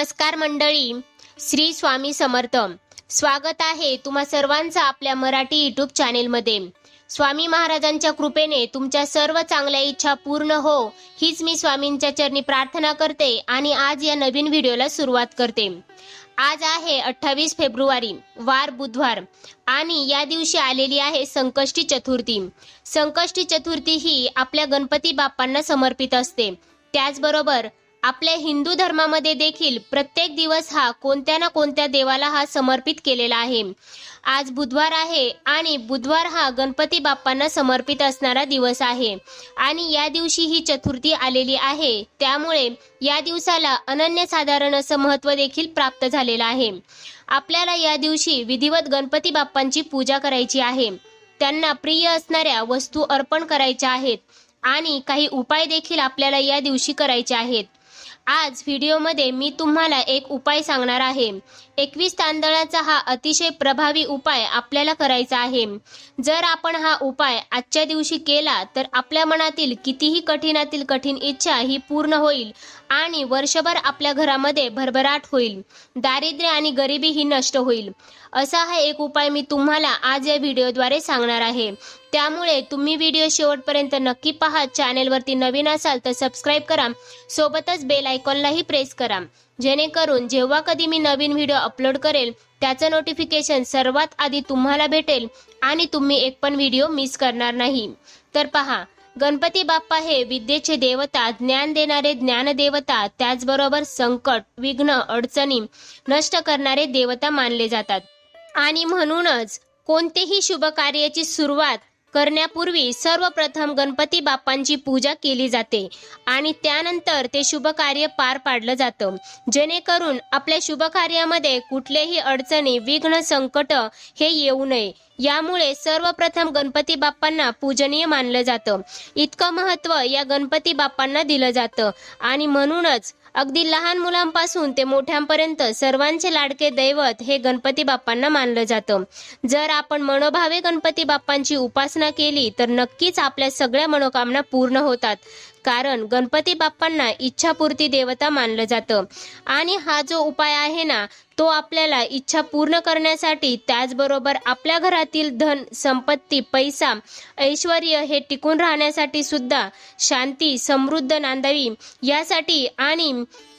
नमस्कार मंडळी. श्री स्वामी समर्थ. स्वागत आहे तुम्हा सर्वांचं आपल्या मराठी युट्यूब चॅनेलमध्ये स्वामी महाराजांच्या कृपेने तुमच्या सर्व चांगल्या इच्छा पूर्ण हो हीच मी स्वामींच्या चरणी प्रार्थना करते आणि आज या नवीन व्हिडिओला सुरुवात करते. आज आहे अठ्ठावीस फेब्रुवारी वार बुधवार आणि या दिवशी आलेली आहे संकष्टी चतुर्थी. संकष्टी चतुर्थी ही आपल्या गणपती बाप्पांना समर्पित असते. त्याचबरोबर आपल्या हिंदू धर्मामध्ये देखील प्रत्येक दिवस हा कोणत्या ना कोणत्या देवाला हा समर्पित केलेला आहे. आज बुधवार आहे आणि बुधवार हा गणपती बाप्पांना समर्पित असणारा दिवस आहे. आणि या दिवशी ही चतुर्थी आलेली आहे. त्यामुळे या दिवसाला अनन्यसाधारण असं महत्त्व देखील प्राप्त झालेलं आहे. आपल्याला या दिवशी विधिवत गणपती बाप्पांची पूजा करायची आहे. त्यांना प्रिय असणाऱ्या वस्तू अर्पण करायच्या आहेत. आणि काही उपाय देखील आपल्याला या दिवशी करायचे आहेत. आज व्हिडिओमध्ये मी तुम्हाला एक उपाय सांगणार आहे. एकवीस तांदळाचा हा अतिशय प्रभावी उपाय आपल्याला करायचा आहे. जर आपण हा उपाय आजच्या दिवशी केला तर आपल्या मनातील कितीही कठीणातील कठीण इच्छा ही पूर्ण होईल. आणि वर्षभर आपल्या घरामध्ये भरभराट होईल. दारिद्र्य आणि गरिबी ही नष्ट होईल. असा हा एक उपाय मी तुम्हाला आज या व्हिडिओद्वारे सांगणार आहे. त्यामुळे तुम्ही व्हिडिओ शेवटपर्यंत नक्की पहा. चॅनेलवरती नवीन असाल तर सबस्क्राईब करा. सोबतच बेल आयकॉनलाही प्रेस करा. जेणेकरून जेव्हा कधी मी नवीन व्हिडिओ अपलोड करेल त्याचं नोटिफिकेशन सर्वात आधी तुम्हाला भेटेल आणि तुम्ही एक पण व्हिडिओ मिस करणार नाही. तर पहा गणपती बाप्पा हे विद्येचे देवता ज्ञान देणारे ज्ञानदेवता त्याचबरोबर संकट विघ्न अडचणी नष्ट करणारे देवता मानले जातात. आणि म्हणूनच कोणतेही शुभ कार्याची सुरुवात करण्यापूर्वी सर्वप्रथम गणपती बाप्पांची पूजा केली जाते आणि त्यानंतर ते शुभ कार्य पार पाडलं जातं. जेणेकरून आपल्या शुभ कार्यामध्ये कुठलेही अडचणी विघ्न संकट हे येऊ नये. यामुळे सर्वप्रथम गणपती बाप्पांना पूजनीय मानलं जातं. इतकं महत्त्व या गणपती बाप्पांना दिलं जातं आणि म्हणूनच अगदी लहान मुलांपासून ते मोठ्यांपर्यंत सर्वांचे लाडके दैवत हे गणपती बाप्पांना मानलं जातं. जर आपण मनोभावे गणपती बाप्पांची उपासना केली तर नक्कीच आपल्या सगळ्या मनोकामना पूर्ण होतात. कारण गणपती बाप्पांना इच्छापूर्ती देवता मानलं जातं. आणि हा जो उपाय आहे ना तो आपल्याला इच्छा पूर्ण करण्यासाठी त्याचबरोबर आपल्या घरातील धन संपत्ती पैसा ऐश्वर हे टिकून राहण्यासाठी सुद्धा शांती समृद्ध नांदावी यासाठी आणि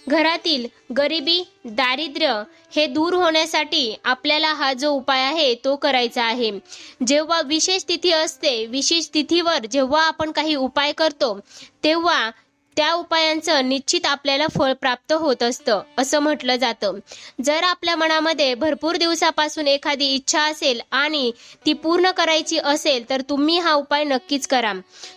घरातील गरिबी दारिद्र्य हे दूर होण्यासाठी आपल्याला हा जो उपाय आहे तो करायचा आहे. जेव्हा विशेष तिथी असते विशेष तिथीवर जेव्हा आपण काही उपाय करतो तेव्हा त्या उपायांचं निश्चित आपल्याला फळ प्राप्त होत असतं असं म्हटलं जातं. जर आपल्या मनामध्ये भरपूर दिवसापासून एखादी इच्छा असेल आणि ती पूर्ण करायची असेल तर तुम्ही हा उपाय नक्कीच करा.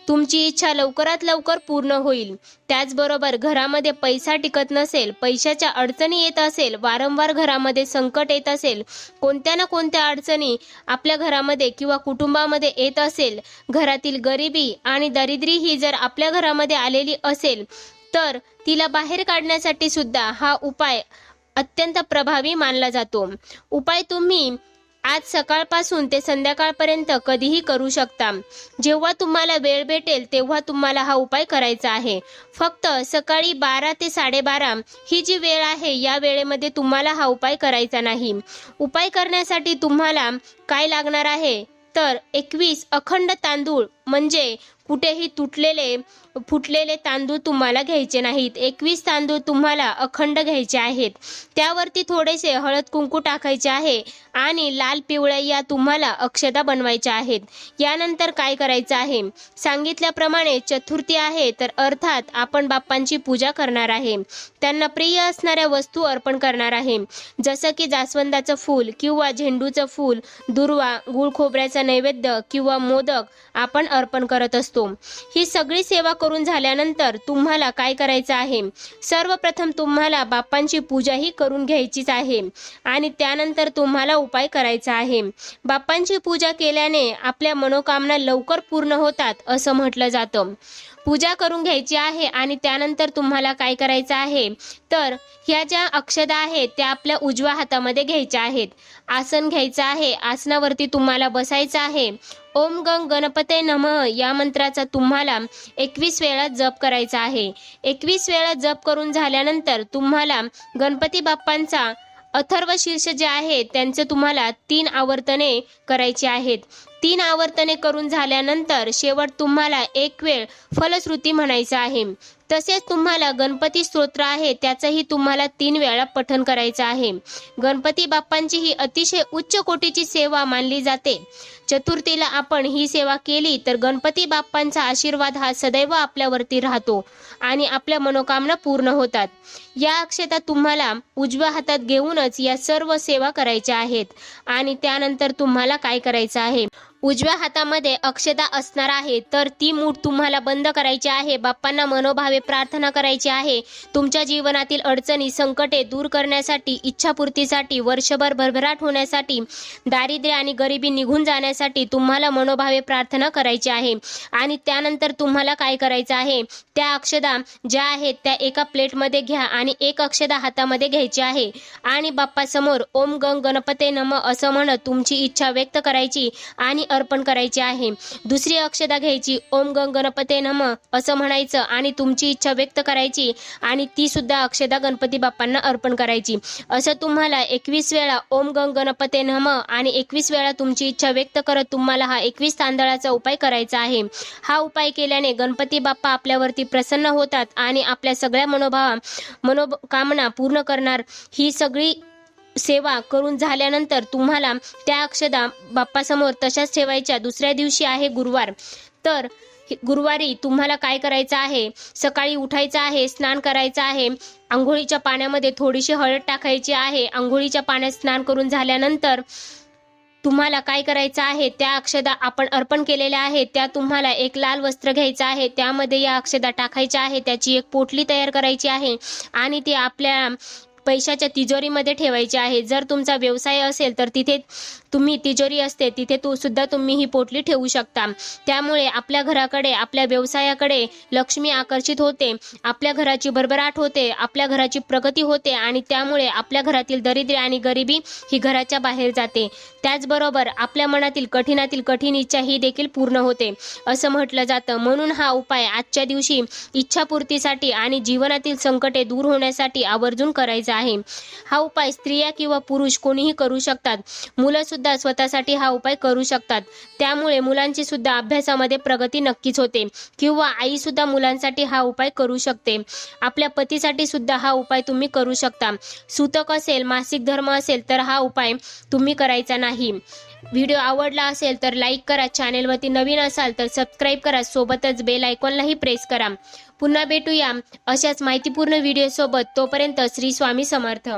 तुमची इच्छा लवकरात लवकर पूर्ण होईल. त्याचबरोबर घरामध्ये पैसा टिकत नसेल पैशाच्या अडचणी येत असेल वारंवार घरामध्ये संकट येत असेल कोणत्या ना कोणत्या अडचणी आपल्या घरामध्ये किंवा कुटुंबामध्ये येत असेल घरातील गरिबी आणि दरिद्री ही जर आपल्या घरामध्ये आलेली असेल तर तिला बाहेर काढण्यासाठी सुद्धा हा उपाय अत्यंत प्रभावी मानला जातो. उपाय तुम्ही आज सकाळपासून ते संध्याकाळपर्यंत कधीही करू शकता. जेव्हा तुम्हाला वेळ भेटेल तेव्हा तुम्हाला हा उपाय करायचा आहे. फक्त सकाळी बारा ते साडेबारा ही जी वेळ आहे या वेळेमध्ये तुम्हाला हा उपाय करायचा नाही. उपाय करण्यासाठी तुम्हाला काय लागणार आहे? तर एकवीस अखंड तांदूळ म्हणजे कुठेही तुटलेले फुटलेले तांदूळ तुम्हाला घ्यायचे नाहीत. एकवीस तांदूळ तुम्हाला अखंड घ्यायचे आहेत. त्यावरती थोडेसे हळद कुंकू टाकायचे आहे आणि लाल पिवळ्या या तुम्हाला अक्षदा बनवायच्या आहेत. यानंतर काय करायचं आहे? सांगितल्याप्रमाणे चतुर्थी आहे तर अर्थात आपण बाप्पांची पूजा करणार आहे. त्यांना प्रिय असणाऱ्या वस्तू अर्पण करणार आहे. जसं की जास्वंदाचं फूल किंवा झेंडूचं फूल दुर्वा गुळ खोबऱ्याचा नैवेद्य किंवा मोदक आपण अर्पण करत असतो. ही सगळी सेवा करून झाल्यानंतर तुम्हाला काय करायचं आहे? सर्वप्रथम तुम्हाला बाप्पांची पूजा ही करून घ्यायचीच आहे आणि त्यानंतर तुम्हाला उपाय करायचा आहे. बाप्पांची पूजा केल्याने आपल्या मनोकामना लवकर पूर्ण होतात असं म्हटलं जातं. पूजा करून घ्यायची आहे आणि त्यानंतर तुम्हाला काय करायचं आहे? तर ह्या ज्या अक्षदा आहेत त्या आपल्या उजव्या हातामध्ये घ्यायच्या आहेत. आसन घ्यायचं आहे. आसनावरती तुम्हाला बसायचं आहे. ओम गंग गणपते नमः या मंत्राचा तुम्हाला एकवीस वेळा जप करायचा आहे. एकवीस वेळा जप करून झाल्यानंतर तुम्हाला गणपती बाप्पांचा अथर्व शीर्ष जे आहे त्यांचे तुम्हाला तीन आवर्तने करायची आहेत. तीन आवर्तने करून झाल्यानंतर शेवट तुम्हाला एक वेळ फलश्रुती म्हणायचं आहे. तसेच तुम्हाला गणपती स्तोत्र आहे त्याचंही तुम्हाला तीन वेळा पठन करायचं आहे. गणपती बाप्पांची ही अतिशय उच्च कोटीची सेवा मानली जाते. चतुर्थीला आपण ही सेवा केली तर गणपती बाप्पांचा आशीर्वाद हा सदैव आपल्यावरती राहतो आणि आपल्या मनोकामना पूर्ण होतात. या अक्षता तुम्हाला उजव्या हातात घेऊनच या सर्व सेवा करायच्या आहेत आणि त्यानंतर तुम्हाला काय करायचं आहे? उजव्या हातामध्ये अक्षता असणार आहे तर ती मूठ तुम्हाला बंद करायची आहे. बाप्पांना मनोभावे प्रार्थना करायची आहे. तुमच्या जीवनातील अडचणी संकटे दूर करण्यासाठी इच्छापूर्तीसाठी वर्षभर भरभराट होण्यासाठी दारिद्र्य आणि गरिबी निघून जाण्यासाठी तुम्हाला मनोभावे प्रार्थना करायची आहे. आणि त्यानंतर तुम्हाला काय करायचं आहे? त्या अक्षदा ज्या आहेत त्या एका प्लेटमध्ये घ्या आणि एक अक्षदा हातामध्ये घ्यायची आहे. आणि बाप्पासमोर ओम गंग गणपते नम असं म्हणत तुमची इच्छा व्यक्त करायची आणि अर्पण करायची आहे. दुसरी अक्षता घ्यायची ओम गंग गणपते नम असं म्हणायचं आणि तुमची इच्छा व्यक्त करायची आणि ती सुद्धा अक्षदा गणपती बाप्पांना अर्पण करायची. असं तुम्हाला एकवीस वेळा ओम गंग गणपते नम आणि एकवीस वेळा तुमची इच्छा व्यक्त करत तुम्हाला हा एकवीस तांदळाचा उपाय करायचा आहे. हा उपाय केल्याने गणपती बाप्पा आपल्यावरती प्रसन्न होतात आणि आपल्या सगळ्या मनोभावा मनोकामना पूर्ण करणार. ही सगळी सेवा करून झाल्यानंतर तुम्हाला त्या अक्षदा बाप्पासमोर तशाच ठेवायच्या. दुसऱ्या दिवशी आहे गुरुवार. तर गुरुवारी तुम्हाला काय करायचं आहे? सकाळी उठायचं आहे स्नान करायचं आहे. आंघोळीच्या पाण्यामध्ये थोडीशी हळद टाकायची आहे. आंघोळीच्या पाण्यात स्नान करून झाल्यानंतर तुम्हाला काय करायचं आहे? त्या अक्षदा आपण अर्पण केलेल्या आहेत. त्या तुम्हाला एक लाल वस्त्र घ्यायचं आहे. त्यामध्ये या अक्षदा टाकायच्या आहे त्याची एक पोटली तयार करायची आहे. आणि ती आपल्या पैशाच्या तिजोरीमध्ये ठेवायची आहे. जर तुमचा व्यवसाय असेल तर तिथे तुम्ही तिजोरी असते तिथे तू सुद्धा तुम्ही ही पोटली ठेवू शकता. त्यामुळे आपल्या घराकडे आपल्या व्यवसायाकडे लक्ष्मी आकर्षित होते आपल्या घराची भरभराट होते आपल्या घराची प्रगती होते आणि त्यामुळे आपल्या घरातील दरिद्र्य आणि गरिबी ही घराच्या बाहेर जाते. त्याचबरोबर आपल्या मनातील कठीणातील कठीण इच्छा ही देखील पूर्ण होते. असं म्हटलं जातं. म्हणून हा उपाय आजच्या दिवशी इच्छापूर्तीसाठी आणि जीवनातील संकटे दूर होण्यासाठी आवर्जून करायचा आहे. हा उपाय स्त्रिया किंवा पुरुष कोणीही करू शकतात. मुलं सुद्धा स्वतःसाठी हा उपाय करू शकतात. त्यामुळे मुलांची सुद्धा अभ्यासामध्ये प्रगती नक्कीच होते. किंवा आई सुद्धा मुलांसाठी हा उपाय करू शकते. आपल्या पतीसाठी सुद्धा हा उपाय तुम्ही करू शकता. सूतक असेल मासिक धर्म असेल तर हा उपाय तुम्ही करायचा नाही. व्हिडिओ आवडला असेल तर लाईक करा. चॅनेलवरती नवीन असाल तर सबस्क्राईब करा. सोबतच बेल आयकॉनलाही प्रेस करा. पुन्हा भेटूया अशाच माहितीपूर्ण व्हिडिओ सोबत तोपर्यंत श्री स्वामी समर्थ.